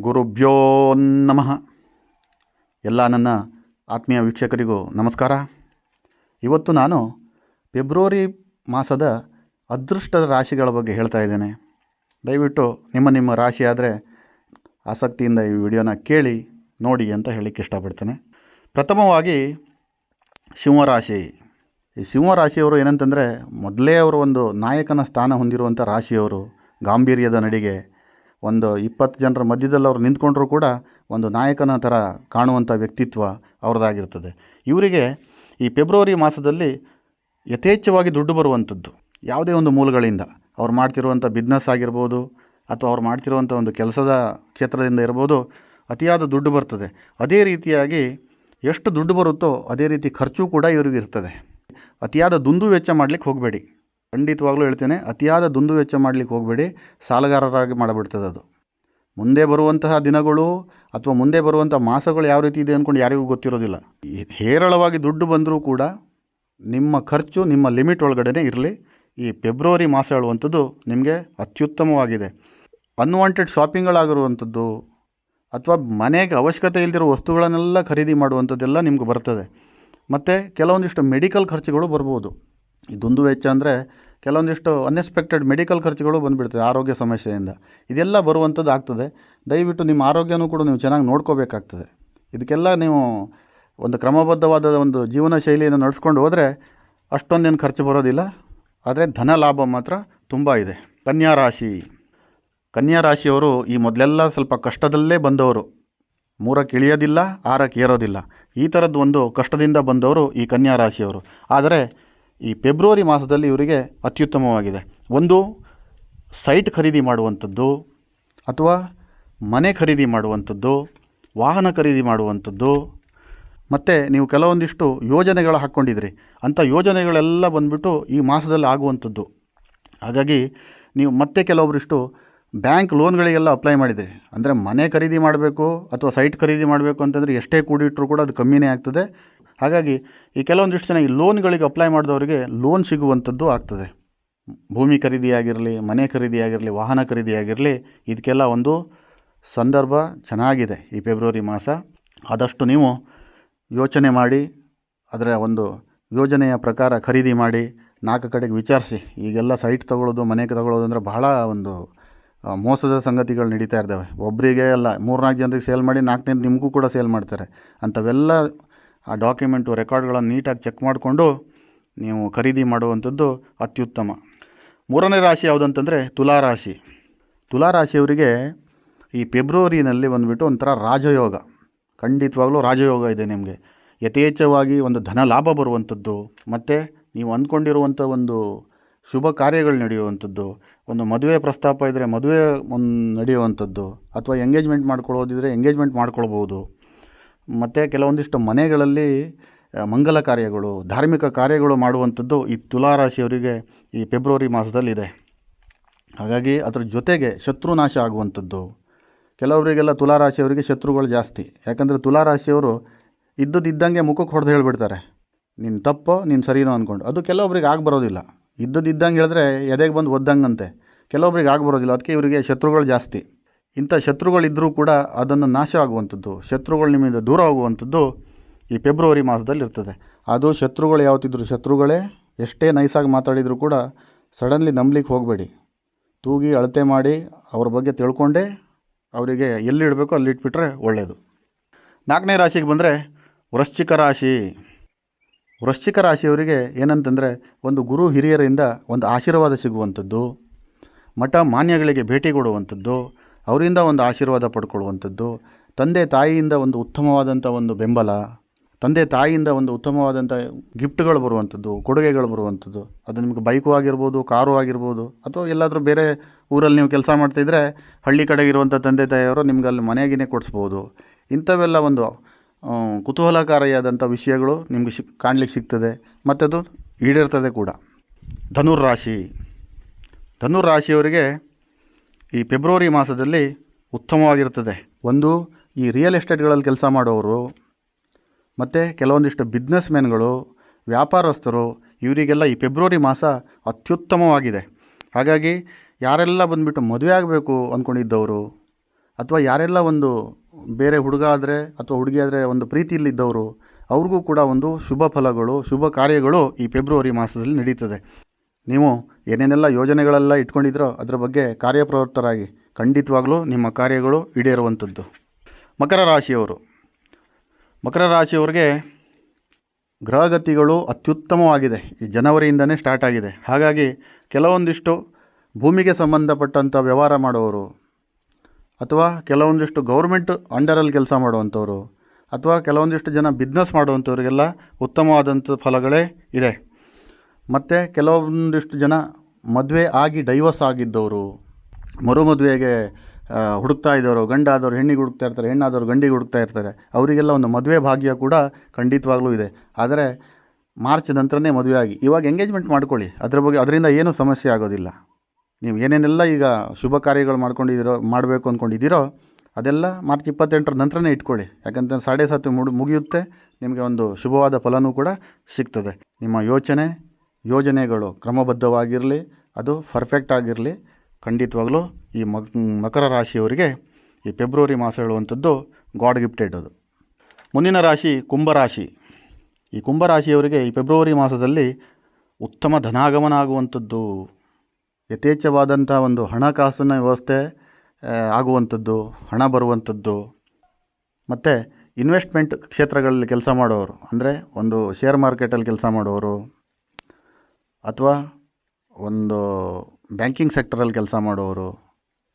ಗುರುಭ್ಯೋ ನಮಃ. ಎಲ್ಲ ನನ್ನ ಆತ್ಮೀಯ ವೀಕ್ಷಕರಿಗೂ ನಮಸ್ಕಾರ. ಇವತ್ತು ನಾನು ಫೆಬ್ರವರಿ ಮಾಸದ ಅದೃಷ್ಟದ ರಾಶಿಗಳ ಬಗ್ಗೆ ಹೇಳ್ತಾ ಇದ್ದೇನೆ. ದಯವಿಟ್ಟು ನಿಮ್ಮ ನಿಮ್ಮ ರಾಶಿ ಆದರೆ ಆಸಕ್ತಿಯಿಂದ ಈ ವಿಡಿಯೋನ ಕೇಳಿ, ನೋಡಿ ಅಂತ ಹೇಳಲಿಕ್ಕೆ ಇಷ್ಟಪಡ್ತೇನೆ. ಪ್ರಥಮವಾಗಿ ಸಿಂಹರಾಶಿ. ಈ ಸಿಂಹರಾಶಿಯವರು ಏನಂತಂದರೆ ಮೊದಲೇ ಅವರು ಒಂದು ನಾಯಕನ ಸ್ಥಾನ ಹೊಂದಿರುವಂಥ ರಾಶಿಯವರು, ಗಾಂಭೀರ್ಯದ ನಡಿಗೆ ಒಂದು ಇಪ್ಪತ್ತು ಜನರ ಮಧ್ಯದಲ್ಲಿ ಅವ್ರು ನಿಂತ್ಕೊಂಡ್ರೂ ಕೂಡ ಒಂದು ನಾಯಕನ ಥರ ಕಾಣುವಂಥ ವ್ಯಕ್ತಿತ್ವ ಅವ್ರದ್ದಾಗಿರ್ತದೆ. ಇವರಿಗೆ ಈ ಫೆಬ್ರವರಿ ಮಾಸದಲ್ಲಿ ಯಥೇಚ್ಛವಾಗಿ ದುಡ್ಡು ಬರುವಂಥದ್ದು. ಯಾವುದೇ ಒಂದು ಮೂಲಗಳಿಂದ. ಅವ್ರು ಮಾಡ್ತಿರುವಂಥ ಬಿಸ್ನೆಸ್ ಆಗಿರ್ಬೋದು ಅಥವಾ ಅವ್ರು ಮಾಡ್ತಿರುವಂಥ ಒಂದು ಕೆಲಸದ ಕ್ಷೇತ್ರದಿಂದ ಇರ್ಬೋದು ಅತಿಯಾದ ದುಡ್ಡು ಬರ್ತದೆ. ಅದೇ ರೀತಿಯಾಗಿ ಎಷ್ಟು ದುಡ್ಡು ಬರುತ್ತೋ ಅದೇ ರೀತಿ ಖರ್ಚು ಕೂಡ ಇವರಿಗೆ ಇರ್ತದೆ. ಅತಿಯಾದ ದುಂದು ವೆಚ್ಚ ಮಾಡಲಿಕ್ಕೆ ಹೋಗಬೇಡಿ. ಖಂಡಿತವಾಗ್ಲೂ ಹೇಳ್ತೇನೆ, ಅತಿಯಾದ ದುಂದು ವೆಚ್ಚ ಮಾಡಲಿಕ್ಕೆ ಹೋಗಬೇಡಿ, ಸಾಲಗಾರರಾಗಿ ಮಾಡಿಬಿಡ್ತದೆ ಅದು. ಮುಂದೆ ಬರುವಂತಹ ದಿನಗಳು ಅಥವಾ ಮುಂದೆ ಬರುವಂಥ ಮಾಸಗಳು ಯಾವ ರೀತಿ ಇದೆ ಅಂದ್ಕೊಂಡು ಯಾರಿಗೂ ಗೊತ್ತಿರೋದಿಲ್ಲ. ಹೇರಳವಾಗಿ ದುಡ್ಡು ಬಂದರೂ ಕೂಡ ನಿಮ್ಮ ಖರ್ಚು ನಿಮ್ಮ ಲಿಮಿಟ್ ಒಳಗಡೆ ಇರಲಿ. ಈ ಫೆಬ್ರವರಿ ಮಾಸ ಹೇಳುವಂಥದ್ದು ನಿಮಗೆ ಅತ್ಯುತ್ತಮವಾಗಿದೆ. ಅನ್ವಾಂಟೆಡ್ ಶಾಪಿಂಗ್ಗಳಾಗಿರುವಂಥದ್ದು ಅಥವಾ ಮನೆಗೆ ಅವಶ್ಯಕತೆ ಇಲ್ದಿರೋ ವಸ್ತುಗಳನ್ನೆಲ್ಲ ಖರೀದಿ ಮಾಡುವಂಥದ್ದೆಲ್ಲ ನಿಮ್ಗೆ ಬರ್ತದೆ. ಮತ್ತು ಕೆಲವೊಂದಿಷ್ಟು ಮೆಡಿಕಲ್ ಖರ್ಚುಗಳು ಬರ್ಬೋದು. ದುಂದು ವೆಚ್ಚ ಅಂದರೆ ಕೆಲವೊಂದಿಷ್ಟು ಅನ್ಎಕ್ಸ್ಪೆಕ್ಟೆಡ್ ಮೆಡಿಕಲ್ ಖರ್ಚುಗಳು ಬಂದುಬಿಡ್ತದೆ ಆರೋಗ್ಯ ಸಮಸ್ಯೆಯಿಂದ. ಇದೆಲ್ಲ ಬರುವಂಥದ್ದು ಆಗ್ತದೆ. ದಯವಿಟ್ಟು ನಿಮ್ಮ ಆರೋಗ್ಯನೂ ಕೂಡ ನೀವು ಚೆನ್ನಾಗಿ ನೋಡ್ಕೋಬೇಕಾಗ್ತದೆ. ಇದಕ್ಕೆಲ್ಲ ನೀವು ಒಂದು ಕ್ರಮಬದ್ಧವಾದ ಒಂದು ಜೀವನ ಶೈಲಿಯನ್ನು ನಡೆಸ್ಕೊಂಡು ಹೋದರೆ ಅಷ್ಟೊಂದೇನು ಖರ್ಚು ಬರೋದಿಲ್ಲ. ಆದರೆ ಧನ ಲಾಭ ಮಾತ್ರ ತುಂಬ ಇದೆ. ಕನ್ಯಾ ರಾಶಿ. ಕನ್ಯಾ ರಾಶಿಯವರು ಈ ಮೊದಲೆಲ್ಲ ಸ್ವಲ್ಪ ಕಷ್ಟದಲ್ಲೇ ಬಂದವರು. ಮೂರಕ್ಕೆ ಇಳಿಯೋದಿಲ್ಲ, ಆರಕ್ಕೆ ಏರೋದಿಲ್ಲ. ಈ ಥರದ್ದು ಒಂದು ಕಷ್ಟದಿಂದ ಬಂದವರು ಈ ಕನ್ಯಾ ರಾಶಿಯವರು. ಆದರೆ ಈ ಫೆಬ್ರವರಿ ಮಾಸದಲ್ಲಿ ಇವರಿಗೆ ಅತ್ಯುತ್ತಮವಾಗಿದೆ. ಒಂದು, ಸೈಟ್ ಖರೀದಿ ಮಾಡುವಂಥದ್ದು ಅಥವಾ ಮನೆ ಖರೀದಿ ಮಾಡುವಂಥದ್ದು, ವಾಹನ ಖರೀದಿ ಮಾಡುವಂಥದ್ದು, ಮತ್ತು ನೀವು ಕೆಲವೊಂದಿಷ್ಟು ಯೋಜನೆಗಳು ಹಾಕ್ಕೊಂಡಿದ್ರಿ. ಅಂಥ ಯೋಜನೆಗಳೆಲ್ಲ ಬಂದುಬಿಟ್ಟು ಈ ಮಾಸದಲ್ಲಿ ಆಗುವಂಥದ್ದು. ಹಾಗಾಗಿ ನೀವು ಮತ್ತೆ ಕೆಲವೊಬ್ಬರಿಷ್ಟು ಬ್ಯಾಂಕ್ ಲೋನ್ಗಳಿಗೆಲ್ಲ ಅಪ್ಲೈ ಮಾಡಿದ್ರಿ. ಅಂದರೆ ಮನೆ ಖರೀದಿ ಮಾಡಬೇಕು ಅಥವಾ ಸೈಟ್ ಖರೀದಿ ಮಾಡಬೇಕು ಅಂತಂದರೆ ಎಷ್ಟೇ ಕೂಡಿಟ್ಟರೂ ಕೂಡ ಅದು ಕಮ್ಮಿನೇ ಆಗ್ತದೆ. ಹಾಗಾಗಿ ಈ ಕೆಲವೊಂದಿಷ್ಟು ಜನ ಈ ಲೋನ್ಗಳಿಗೆ ಅಪ್ಲೈ ಮಾಡಿದವರಿಗೆ ಲೋನ್ ಸಿಗುವಂಥದ್ದು ಆಗ್ತದೆ. ಭೂಮಿ ಖರೀದಿಯಾಗಿರಲಿ, ಮನೆ ಖರೀದಿ ಆಗಿರಲಿ ವಾಹನ ಖರೀದಿಯಾಗಿರಲಿ, ಇದಕ್ಕೆಲ್ಲ ಒಂದು ಸಂದರ್ಭ ಚೆನ್ನಾಗಿದೆ ಈ ಫೆಬ್ರವರಿ ಮಾಸ. ಆದಷ್ಟು ನೀವು ಯೋಚನೆ ಮಾಡಿ, ಅದರ ಒಂದು ಯೋಜನೆಯ ಪ್ರಕಾರ ಖರೀದಿ ಮಾಡಿ, ನಾಲ್ಕು ಕಡೆಗೆ ವಿಚಾರಿಸಿ. ಈಗೆಲ್ಲ ಸೈಟ್ ತಗೊಳ್ಳೋದು ಮನೆ ತಗೊಳ್ಳೋದು ಅಂದರೆ ಬಹಳ ಒಂದು ಮೋಸದ ಸಂಗತಿಗಳು ನಡೀತಾ ಇದ್ದಾವೆ ಒಬ್ಬರಿಗೆ ಅಲ್ಲ, ಮೂರ್ನಾಲ್ಕು ಜನರಿಗೆ ಸೇಲ್ ಮಾಡಿ, ನಾಲ್ಕನೇ ನಿಮಗೂ ಕೂಡ ಸೇಲ್ ಮಾಡ್ತಾರೆ. ಅಂಥವೆಲ್ಲ ಆ ಡಾಕ್ಯುಮೆಂಟು, ರೆಕಾರ್ಡ್ಗಳನ್ನು ನೀಟಾಗಿ ಚೆಕ್ ಮಾಡಿಕೊಂಡು ನೀವು ಖರೀದಿ ಮಾಡುವಂಥದ್ದು ಅತ್ಯುತ್ತಮ. ಮೂರನೇ ರಾಶಿ ಯಾವುದಂತಂದರೆ ತುಲಾರಾಶಿ. ತುಲಾರಾಶಿಯವರಿಗೆ ಈ ಫೆಬ್ರವರಿನಲ್ಲಿ ಬಂದುಬಿಟ್ಟು ಒಂಥರ ರಾಜಯೋಗ. ಖಂಡಿತವಾಗಲೂ ರಾಜಯೋಗ ಇದೆ ನಿಮಗೆ. ಯಥೇಚ್ಛವಾಗಿ ಒಂದು ಧನ ಲಾಭ ಬರುವಂಥದ್ದು, ಮತ್ತು ನೀವು ಅಂದ್ಕೊಂಡಿರುವಂಥ ಒಂದು ಶುಭ ಕಾರ್ಯಗಳು ನಡೆಯುವಂಥದ್ದು, ಒಂದು ಮದುವೆ ಪ್ರಸ್ತಾಪ ಇದ್ದರೆ ಮದುವೆ ಒಂದು ನಡೆಯುವಂಥದ್ದು, ಅಥವಾ ಎಂಗೇಜ್ಮೆಂಟ್ ಮಾಡ್ಕೊಳ್ಳೋದಿದ್ರೆ ಎಂಗೇಜ್ಮೆಂಟ್ ಮಾಡ್ಕೊಳ್ಬೋದು. ಮತ್ತು ಕೆಲವೊಂದಿಷ್ಟು ಮನೆಗಳಲ್ಲಿ ಮಂಗಲ ಕಾರ್ಯಗಳು, ಧಾರ್ಮಿಕ ಕಾರ್ಯಗಳು ಮಾಡುವಂಥದ್ದು ಈ ತುಲಾರಾಶಿಯವರಿಗೆ ಈ ಫೆಬ್ರವರಿ ಮಾಸದಲ್ಲಿದೆ. ಹಾಗಾಗಿ ಅದ್ರ ಜೊತೆಗೆ ಶತ್ರುನಾಶ ಆಗುವಂಥದ್ದು. ಕೆಲವರಿಗೆಲ್ಲ ತುಲಾರಾಶಿಯವರಿಗೆ ಶತ್ರುಗಳು ಜಾಸ್ತಿ. ಯಾಕಂದರೆ ತುಲಾರಾಶಿಯವರು ಇದ್ದದಿದ್ದಂಗೆ ಮುಖಕ್ಕೆ ಹೊಡೆದು ಹೇಳಿಬಿಡ್ತಾರೆ. ನಿನ್ನ ತಪ್ಪು, ನೀನು ಸರಿನೋ ಅಂದ್ಕೊಂಡು ಅದು ಕೆಲವೊಬ್ರಿಗೆ ಆಗಬರೋದಿಲ್ಲ ಇದ್ದದಿದ್ದಂಗೆ ಹೇಳಿದ್ರೆ ಎದೆಗೆ ಬಂದು ಒದ್ದಂಗಂತೆ. ಕೆಲವೊಬ್ರಿಗೆ ಆಗಿಬರೋದಿಲ್ಲ ಅದಕ್ಕೆ ಇವರಿಗೆ ಶತ್ರುಗಳು ಜಾಸ್ತಿ. ಇಂಥ ಶತ್ರುಗಳಿದ್ದರೂ ಕೂಡ ಅದನ್ನು ನಾಶ ಆಗುವಂಥದ್ದು, ಶತ್ರುಗಳು ನಿಮ್ಮಿಂದ ದೂರ ಹೋಗುವಂಥದ್ದು ಈ ಫೆಬ್ರವರಿ ಮಾಸದಲ್ಲಿ ಇರ್ತದೆ. ಅದು ಶತ್ರುಗಳು ಯಾವತ್ತಿದ್ರು ಶತ್ರುಗಳೇ, ಎಷ್ಟೇ ನೈಸಾಗಿ ಮಾತಾಡಿದರೂ ಕೂಡ ಸಡನ್ಲಿ ನಂಬಲಿಕ್ಕೆ ಹೋಗಬೇಡಿ. ತೂಗಿ ಅಳತೆ ಮಾಡಿ ಅವ್ರ ಬಗ್ಗೆ ತಿಳ್ಕೊಂಡೇ ಅವರಿಗೆ ಎಲ್ಲಿ ಇಡಬೇಕು ಅಲ್ಲಿ ಇಟ್ಬಿಟ್ರೆ ಒಳ್ಳೆಯದು ನಾಲ್ಕನೇ ರಾಶಿಗೆ ಬಂದರೆ ವೃಶ್ಚಿಕ ರಾಶಿ. ವೃಶ್ಚಿಕ ರಾಶಿಯವರಿಗೆ ಏನಂತಂದರೆ ಒಂದು ಗುರು ಹಿರಿಯರಿಂದ ಒಂದು ಆಶೀರ್ವಾದ ಸಿಗುವಂಥದ್ದು, ಮಠ ಮಾನ್ಯಗಳಿಗೆ ಭೇಟಿ ಕೊಡುವಂಥದ್ದು ಅವರಿಂದ ಒಂದು ಆಶೀರ್ವಾದ ಪಡ್ಕೊಳ್ಳುವಂಥದ್ದು. ತಂದೆ ತಾಯಿಯಿಂದ ಒಂದು ಉತ್ತಮವಾದಂಥ ಒಂದು ಬೆಂಬಲ. ತಂದೆ ತಾಯಿಯಿಂದ ಒಂದು ಉತ್ತಮವಾದಂಥ ಗಿಫ್ಟ್ಗಳು ಬರುವಂಥದ್ದು, ಕೊಡುಗೆಗಳು ಬರುವಂಥದ್ದು. ಅದು ನಿಮಗೆ ಬೈಕು ಆಗಿರ್ಬೋದು, ಕಾರು ಆಗಿರ್ಬೋದು, ಅಥವಾ ಎಲ್ಲಾದರೂ ಬೇರೆ ಊರಲ್ಲಿ ನೀವು ಕೆಲಸ ಮಾಡ್ತಾಯಿದ್ರೆ ಹಳ್ಳಿ ಕಡೆಗೆ ಇರುವಂಥ ತಂದೆ ತಾಯಿಯವರು ನಿಮ್ಗೆ ಅಲ್ಲಿ ಮನೆಗಿನೇ ಕೊಡಿಸ್ಬೋದು. ಇಂಥವೆಲ್ಲ ಒಂದು ಕುತೂಹಲಕಾರಿಯಾದಂಥ ವಿಷಯಗಳು ನಿಮಗೆ ಸಿಕ್ ಕಾಣ್ಲಿಕ್ಕೆ ಸಿಗ್ತದೆ. ಮತ್ತು ಅದು ಈಡೇರ್ತದೆ ಕೂಡ. ಧನುರ್ ರಾಶಿ ಧನುರ್ ರಾಶಿಯವರಿಗೆ ಈ ಫೆಬ್ರವರಿ ಮಾಸದಲ್ಲಿ ಉತ್ತಮವಾಗಿರ್ತದೆ ಒಂದು, ಈ ರಿಯಲ್ ಎಸ್ಟೇಟ್ಗಳಲ್ಲಿ ಕೆಲಸ ಮಾಡೋರು ಮತ್ತು ಕೆಲವೊಂದಿಷ್ಟು ಬಿಸ್ನೆಸ್ ಮ್ಯಾನ್ಗಳು ವ್ಯಾಪಾರಸ್ಥರು, ಇವರಿಗೆಲ್ಲ ಈ ಫೆಬ್ರವರಿ ಮಾಸ ಅತ್ಯುತ್ತಮವಾಗಿದೆ. ಹಾಗಾಗಿ ಯಾರೆಲ್ಲ ಬಂದುಬಿಟ್ಟು ಮದುವೆ ಆಗಬೇಕು ಅಂದ್ಕೊಂಡಿದ್ದವರು ಅಥವಾ ಯಾರೆಲ್ಲ ಒಂದು ಬೇರೆ ಹುಡುಗ ಆದರೆ ಅಥವಾ ಹುಡುಗಿ ಆದರೆ ಒಂದು ಪ್ರೀತಿಯಲ್ಲಿದ್ದವರು ಅವ್ರಿಗೂ ಕೂಡ ಒಂದು ಶುಭ ಫಲಗಳು, ಶುಭ ಕಾರ್ಯಗಳು ಈ ಫೆಬ್ರವರಿ ಮಾಸದಲ್ಲಿ ನಡೀತದೆ. ನೀವು ಏನೇನೆಲ್ಲ ಯೋಜನೆಗಳೆಲ್ಲ ಇಟ್ಕೊಂಡಿದ್ರೋ ಅದರ ಬಗ್ಗೆ ಕಾರ್ಯಪ್ರವೃತ್ತರಾಗಿ ಖಂಡಿತವಾಗ್ಲೂ ನಿಮ್ಮ ಕಾರ್ಯಗಳು ಈಡೇರುವಂಥದ್ದು. ಮಕರ ರಾಶಿಯವರು. ಮಕರ ರಾಶಿಯವ್ರಿಗೆ ಗ್ರಹಗತಿಗಳು ಅತ್ಯುತ್ತಮವಾಗಿದೆ. ಈ ಜನವರಿಯಿಂದನೇ ಸ್ಟಾರ್ಟ್ ಆಗಿದೆ. ಹಾಗಾಗಿ ಕೆಲವೊಂದಿಷ್ಟು ಭೂಮಿಗೆ ಸಂಬಂಧಪಟ್ಟಂಥ ವ್ಯವಹಾರ ಮಾಡುವವರು ಅಥವಾ ಕೆಲವೊಂದಿಷ್ಟು ಗೌರ್ಮೆಂಟ್ ಅಂಡರಲ್ಲಿ ಕೆಲಸ ಮಾಡುವಂಥವ್ರು ಅಥವಾ ಕೆಲವೊಂದಿಷ್ಟು ಜನ ಬಿಸ್ನೆಸ್ ಮಾಡುವಂಥವ್ರಿಗೆಲ್ಲ ಉತ್ತಮವಾದಂಥ ಫಲಗಳೇ ಇದೆ. ಮತ್ತು ಕೆಲವೊಂದಿಷ್ಟು ಜನ ಮದುವೆ ಆಗಿ ಡೈವರ್ಸ್ ಆಗಿದ್ದವರು, ಮರು ಮದುವೆಗೆ ಹುಡುಕ್ತಾ ಇದ್ದವರು ಗಂಡ ಹೆಣ್ಣಿಗೆ ಹುಡುಕ್ತಾ ಇರ್ತಾರೆ, ಹೆಣ್ಣಾದವರು, ಗಂಡಿಗೆ ಹುಡುಕ್ತಾ ಇರ್ತಾರೆ, ಅವರಿಗೆಲ್ಲ ಒಂದು ಮದುವೆ ಭಾಗ್ಯ ಕೂಡ ಖಂಡಿತವಾಗ್ಲೂ ಇದೆ. ಆದರೆ ಮಾರ್ಚ್ ನಂತರನೇ ಮದುವೆ ಆಗಿ, ಇವಾಗ ಎಂಗೇಜ್ಮೆಂಟ್ ಮಾಡ್ಕೊಳ್ಳಿ. ಅದ್ರ ಬಗ್ಗೆ, ಅದರಿಂದ ಏನೂ ಸಮಸ್ಯೆ ಆಗೋದಿಲ್ಲ. ನೀವು ಏನೇನೆಲ್ಲ ಈಗ ಶುಭ ಕಾರ್ಯಗಳು ಮಾಡ್ಕೊಂಡಿದ್ದೀರೋ, ಮಾಡಬೇಕು ಅಂದ್ಕೊಂಡಿದ್ದೀರೋ, ಅದೆಲ್ಲ ಮಾರ್ಚ್ ಇಪ್ಪತ್ತೆಂಟರ ನಂತರನೇ ಇಟ್ಕೊಳ್ಳಿ. ಯಾಕಂತಂದ್ರೆ ಸಾಡೆ ಸಾತು ಮುಗಿಯುತ್ತೆ, ನಿಮಗೆ ಒಂದು ಶುಭವಾದ ಫಲನೂ ಕೂಡ ಸಿಗ್ತದೆ. ನಿಮ್ಮ ಯೋಚನೆ ಯೋಜನೆಗಳು ಕ್ರಮಬದ್ಧವಾಗಿರಲಿ, ಅದು ಪರ್ಫೆಕ್ಟ್ ಆಗಿರಲಿ, ಖಂಡಿತವಾಗ್ಲೂ ಈ ಮಕ್, ಮಕರ ರಾಶಿಯವರಿಗೆ ಈ ಫೆಬ್ರವರಿ ಮಾಸ ಹೇಳುವಂಥದ್ದು ಗಾಡ್ ಗಿಫ್ಟೆಡ್ ಅದು. ಮುಂದಿನ ರಾಶಿ ಕುಂಭರಾಶಿ ಈ ಕುಂಭರಾಶಿಯವರಿಗೆ ಈ ಫೆಬ್ರವರಿ ಮಾಸದಲ್ಲಿ ಉತ್ತಮ ಧನಾಗಮನ ಆಗುವಂಥದ್ದು ಯಥೇಚ್ಛವಾದಂಥ ಒಂದು ಹಣಕಾಸಿನ ವ್ಯವಸ್ಥೆ ಆಗುವಂಥದ್ದು, ಹಣ ಬರುವಂಥದ್ದು. ಮತ್ತು ಇನ್ವೆಸ್ಟ್ಮೆಂಟ್ ಕ್ಷೇತ್ರಗಳಲ್ಲಿ ಕೆಲಸ ಮಾಡೋರು, ಅಂದರೆ ಒಂದು ಶೇರ್ ಮಾರ್ಕೆಟಲ್ಲಿ ಕೆಲಸ ಮಾಡೋರು. ಅಥವಾ ಒಂದು ಬ್ಯಾಂಕಿಂಗ್ ಸೆಕ್ಟರಲ್ಲಿ ಕೆಲಸ ಮಾಡೋರು,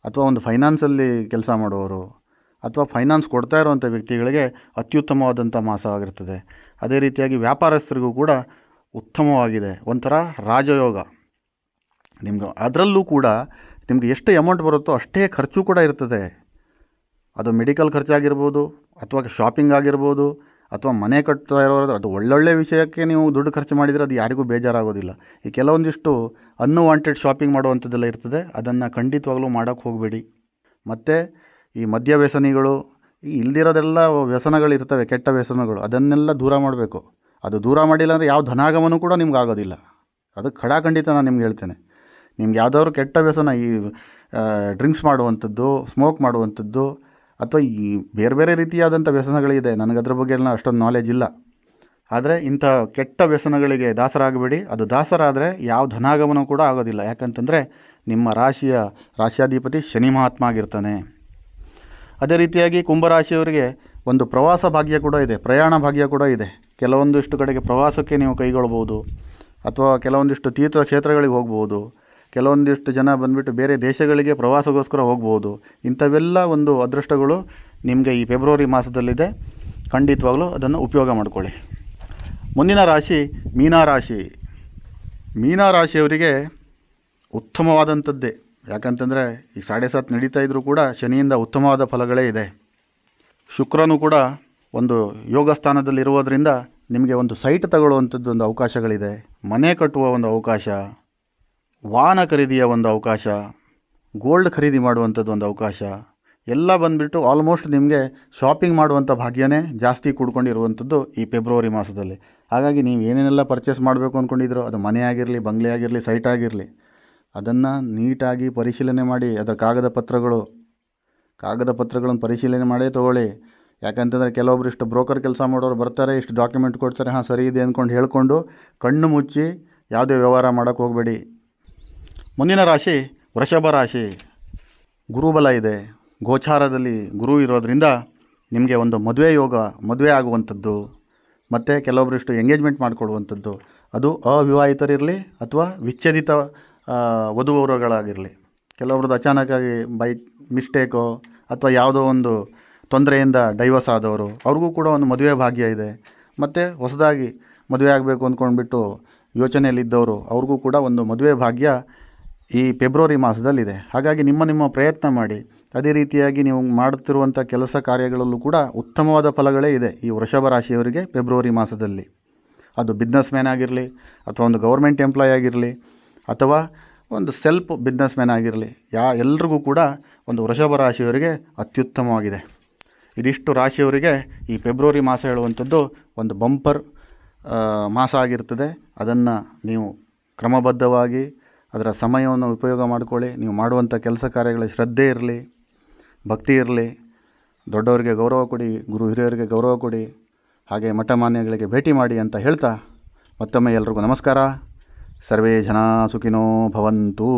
ಅಥವಾ ಒಂದು ಫೈನಾನ್ಸಲ್ಲಿ ಕೆಲಸ ಮಾಡೋರು, ಅಥವಾ ಫೈನಾನ್ಸ್ ಕೊಡ್ತಾ ಇರುವಂಥ ವ್ಯಕ್ತಿಗಳಿಗೆ ಅತ್ಯುತ್ತಮವಾದಂಥ ಮಾಸವಾಗಿರ್ತದೆ ಅದೇ ರೀತಿಯಾಗಿ ವ್ಯಾಪಾರಸ್ಥರಿಗೂ ಕೂಡ ಉತ್ತಮವಾಗಿದೆ. ಒಂಥರ ರಾಜಯೋಗ. ನಿಮ್ಗೆ ಅದರಲ್ಲೂ ಕೂಡ ನಿಮ್ಗೆ ಎಷ್ಟು ಅಮೌಂಟ್ ಬರುತ್ತೋ ಅಷ್ಟೇ ಖರ್ಚು ಕೂಡ ಇರ್ತದೆ. ಅದು ಮೆಡಿಕಲ್ ಖರ್ಚಾಗಿರ್ಬೋದು, ಅಥವಾ ಶಾಪಿಂಗ್ ಆಗಿರ್ಬೋದು ಅಥವಾ ಮನೆ ಕಟ್ತಾ ಇರೋರು ಅದು ಒಳ್ಳೊಳ್ಳೆ ವಿಷಯಕ್ಕೆ ನೀವು ದುಡ್ಡು ಖರ್ಚು ಮಾಡಿದರೆ ಅದು ಯಾರಿಗೂ ಬೇಜಾರಾಗೋದಿಲ್ಲ. ಈ ಕೆಲವೊಂದಿಷ್ಟು ಅನ್ವಾಂಟೆಡ್ ಶಾಪಿಂಗ್ ಮಾಡುವಂಥದ್ದೆಲ್ಲ ಇರ್ತದೆ. ಅದನ್ನು ಖಂಡಿತವಾಗ್ಲೂ ಮಾಡೋಕ್ಕೆ ಹೋಗಬೇಡಿ. ಮತ್ತು ಈ ಮದ್ಯ ವ್ಯಸನಿಗಳು, ಈ ಇಲ್ದಿರೋದೆಲ್ಲ ವ್ಯಸನಗಳಿರ್ತವೆ ಕೆಟ್ಟ ವ್ಯಸನಗಳು, ಅದನ್ನೆಲ್ಲ ದೂರ ಮಾಡಬೇಕು. ಅದು ದೂರ ಮಾಡಿಲ್ಲ ಅಂದರೆ ಯಾವ ಧನಾಗಮನೂ ಕೂಡ ನಿಮ್ಗೆ ಆಗೋದಿಲ್ಲ. ಅದು ಖಡಾಖಂಡಿತ ನಾನು ನಿಮ್ಗೆ ಹೇಳ್ತೇನೆ. ನಿಮ್ಗೆ ಯಾವುದಾದ್ರು ಕೆಟ್ಟ ವ್ಯಸನ, ಈ ಡ್ರಿಂಕ್ಸ್ ಮಾಡುವಂಥದ್ದು ಸ್ಮೋಕ್ ಮಾಡುವಂಥದ್ದು ಅಥವಾ ಈ ಬೇರೆ ಬೇರೆ ರೀತಿಯಾದಂಥ ವ್ಯಸನಗಳಿದೆ. ನನಗೆ ಅದ್ರ ಬಗ್ಗೆ ಎಲ್ಲ ಅಷ್ಟೊಂದು ನಾಲೆಜ್ ಇಲ್ಲ. ಆದರೆ ಇಂಥ ಕೆಟ್ಟ ವ್ಯಸನಗಳಿಗೆ ದಾಸರಾಗಬೇಡಿ. ಅದು ದಾಸರಾದರೆ ಯಾವ ಧನಾಗಮನ ಕೂಡ ಆಗೋದಿಲ್ಲ. ಯಾಕಂತಂದರೆ ನಿಮ್ಮ ರಾಶಿಯ ರಾಶ್ಯಾಧಿಪತಿ ಶನಿ ಮಹಾತ್ಮ ಆಗಿರ್ತಾನೆ. ಅದೇ ರೀತಿಯಾಗಿ ಕುಂಭರಾಶಿಯವರಿಗೆ ಒಂದು ಪ್ರವಾಸ ಭಾಗ್ಯ ಕೂಡ ಇದೆ. ಪ್ರಯಾಣ ಭಾಗ್ಯ ಕೂಡ ಇದೆ. ಕೆಲವೊಂದಿಷ್ಟು ಕಡೆಗೆ ಪ್ರವಾಸಕ್ಕೆ ನೀವು ಕೈಗೊಳ್ಬೋದು ಅಥವಾ ಕೆಲವೊಂದಿಷ್ಟು ತೀರ್ಥ ಕ್ಷೇತ್ರಗಳಿಗೆ ಹೋಗ್ಬೋದು ಕೆಲವೊಂದಿಷ್ಟು ಜನ ಬಂದುಬಿಟ್ಟು ಬೇರೆ ದೇಶಗಳಿಗೆ ಪ್ರವಾಸಗೋಸ್ಕರ ಹೋಗ್ಬೋದು. ಇಂಥವೆಲ್ಲ ಒಂದು ಅದೃಷ್ಟಗಳು ನಿಮಗೆ ಈ ಫೆಬ್ರವರಿ ಮಾಸದಲ್ಲಿದೆ. ಖಂಡಿತವಾಗಲೂ ಅದನ್ನು ಉಪಯೋಗ ಮಾಡಿಕೊಳ್ಳಿ. ಮುಂದಿನ ರಾಶಿ ಮೀನಾರಾಶಿ ಮೀನರಾಶಿಯವರಿಗೆ ಉತ್ತಮವಾದಂಥದ್ದೇ. ಯಾಕಂತಂದರೆ ಈಗ ಸಾಡೆ ಸಾತ್ ನಡೀತಾ ಇದ್ದರೂ ಕೂಡ ಶನಿಯಿಂದ ಉತ್ತಮವಾದ ಫಲಗಳೇ ಇದೆ. ಶುಕ್ರನು ಕೂಡ ಒಂದು ಯೋಗ ಸ್ಥಾನದಲ್ಲಿರುವುದರಿಂದ ನಿಮಗೆ ಒಂದು ಸೈಟ್ ತಗೊಳ್ಳುವಂಥದ್ದು ಒಂದು ಅವಕಾಶಗಳಿದೆ. ಮನೆ ಕಟ್ಟುವ ಒಂದು ಅವಕಾಶ ವಾಹನ ಖರೀದಿಯ ಒಂದು ಅವಕಾಶ ಗೋಲ್ಡ್ ಖರೀದಿ ಮಾಡುವಂಥದ್ದು ಒಂದು ಅವಕಾಶ, ಎಲ್ಲ ಬಂದುಬಿಟ್ಟು ಆಲ್ಮೋಸ್ಟ್ ನಿಮಗೆ ಶಾಪಿಂಗ್ ಮಾಡುವಂಥ ಭಾಗ್ಯನೇ ಜಾಸ್ತಿ ಕೂಡ್ಕೊಂಡಿರುವಂಥದ್ದು ಈ ಫೆಬ್ರವರಿ ಮಾಸದಲ್ಲಿ. ಹಾಗಾಗಿ ನೀವು ಏನೇನೆಲ್ಲ ಪರ್ಚೇಸ್ ಮಾಡಬೇಕು ಅಂದ್ಕೊಂಡಿದ್ರು ಅದು ಮನೆ ಆಗಿರಲಿ, ಬಂಗ್ಲೆ ಆಗಿರಲಿ ಸೈಟ್ ಆಗಿರಲಿ, ಅದನ್ನು ನೀಟಾಗಿ ಪರಿಶೀಲನೆ ಮಾಡಿ, ಅದರ ಕಾಗದ ಪತ್ರಗಳು, ಕಾಗದ ಪತ್ರಗಳನ್ನು ಪರಿಶೀಲನೆ ಮಾಡೇ ತೊಗೊಳ್ಳಿ. ಯಾಕಂತಂದರೆ ಕೆಲವೊಬ್ರು ಇಷ್ಟು ಬ್ರೋಕರ್ ಕೆಲಸ ಮಾಡೋರು ಬರ್ತಾರೆ, ಇಷ್ಟು ಡಾಕ್ಯುಮೆಂಟ್ ಕೊಡ್ತಾರೆ, ಹಾಂ ಸರಿ ಇದೆ ಅಂದ್ಕೊಂಡು ಹೇಳ್ಕೊಂಡು ಕಣ್ಣು ಮುಚ್ಚಿ ಯಾವುದೇ ವ್ಯವಹಾರ ಮಾಡೋಕ್ಕೆ ಹೋಗಬೇಡಿ. ಮುಂದಿನ ರಾಶಿ ವೃಷಭ ರಾಶಿ. ಗುರುಬಲ ಇದೆ. ಗೋಚಾರದಲ್ಲಿ ಗುರು ಇರೋದರಿಂದ ನಿಮಗೆ ಒಂದು ಮದುವೆ ಯೋಗ, ಮದುವೆ ಆಗುವಂಥದ್ದು, ಮತ್ತು ಕೆಲವೊಬ್ಬರಿಷ್ಟು ಎಂಗೇಜ್ಮೆಂಟ್ ಮಾಡಿಕೊಡುವಂಥದ್ದು, ಅದು ಅವಿವಾಹಿತರಿರಲಿ ಅಥವಾ ವಿಚ್ಛೇದಿತ ವಧುವರುಗಳಾಗಿರಲಿ. ಕೆಲವೊಬ್ರದ್ದು ಅಚಾನಕ್ಕಾಗಿ ಬೈ ಮಿಸ್ಟೇಕೋ ಅಥವಾ ಯಾವುದೋ ಒಂದು ತೊಂದರೆಯಿಂದ ಡೈವರ್ಸ್ ಆದವರು, ಅವ್ರಿಗೂ ಕೂಡ ಒಂದು ಮದುವೆ ಭಾಗ್ಯ ಇದೆ. ಮತ್ತು ಹೊಸದಾಗಿ ಮದುವೆ ಆಗಬೇಕು ಅಂದ್ಕೊಂಡ್ಬಿಟ್ಟು ಯೋಚನೆಯಲ್ಲಿದ್ದವರು, ಅವ್ರಿಗೂ ಕೂಡ ಒಂದು ಮದುವೆ ಭಾಗ್ಯ ಈ ಫೆಬ್ರವರಿ ಮಾಸದಲ್ಲಿದೆ. ಹಾಗಾಗಿ ನಿಮ್ಮ ನಿಮ್ಮ ಪ್ರಯತ್ನ ಮಾಡಿ. ಅದೇ ರೀತಿಯಾಗಿ ನೀವು ಮಾಡುತ್ತಿರುವಂಥ ಕೆಲಸ ಕಾರ್ಯಗಳಲ್ಲೂ ಕೂಡ ಉತ್ತಮವಾದ ಫಲಗಳೇ ಇದೆ ಈ ವೃಷಭ ರಾಶಿಯವರಿಗೆ ಫೆಬ್ರವರಿ ಮಾಸದಲ್ಲಿ. ಅದು ಬಿಸ್ನೆಸ್ ಮ್ಯಾನ್ ಆಗಿರಲಿ ಅಥವಾ ಒಂದು ಗೌರ್ಮೆಂಟ್ ಎಂಪ್ಲಾಯ್ ಆಗಿರಲಿ ಅಥವಾ ಒಂದು ಸೆಲ್ಫ್ ಬಿಸ್ನೆಸ್ ಮ್ಯಾನ್ ಆಗಿರಲಿ, ಯಾ ಎಲ್ರಿಗೂ ಕೂಡ ಒಂದು ವೃಷಭ ರಾಶಿಯವರಿಗೆ ಅತ್ಯುತ್ತಮವಾಗಿದೆ. ಇದಿಷ್ಟು ರಾಶಿಯವರಿಗೆ ಈ ಫೆಬ್ರವರಿ ಮಾಸ ಹೇಳುವಂಥದ್ದು ಒಂದು ಬಂಪರ್ ಮಾಸ ಆಗಿರ್ತದೆ. ಅದನ್ನು ನೀವು ಕ್ರಮಬದ್ಧವಾಗಿ ಅದರ ಸಮಯವನ್ನು ಉಪಯೋಗ ಮಾಡಿಕೊಳ್ಳಿ. ನೀವು ಮಾಡುವಂಥ ಕೆಲಸ ಕಾರ್ಯಗಳ ಶ್ರದ್ಧೆ ಇರಲಿ, ಭಕ್ತಿ ಇರಲಿ. ದೊಡ್ಡವರಿಗೆ ಗೌರವ ಕೊಡಿ, ಗುರು ಹಿರಿಯರಿಗೆ ಗೌರವ ಕೊಡಿ. ಹಾಗೆ ಮಠ ಮಾನ್ಯಗಳಿಗೆ ಭೇಟಿ ಮಾಡಿ ಅಂತ ಹೇಳ್ತಾ ಮತ್ತೊಮ್ಮೆ ಎಲ್ರಿಗೂ ನಮಸ್ಕಾರ. ಸರ್ವೇ ಜನ ಸುಖಿನೋ ಭವಂತು.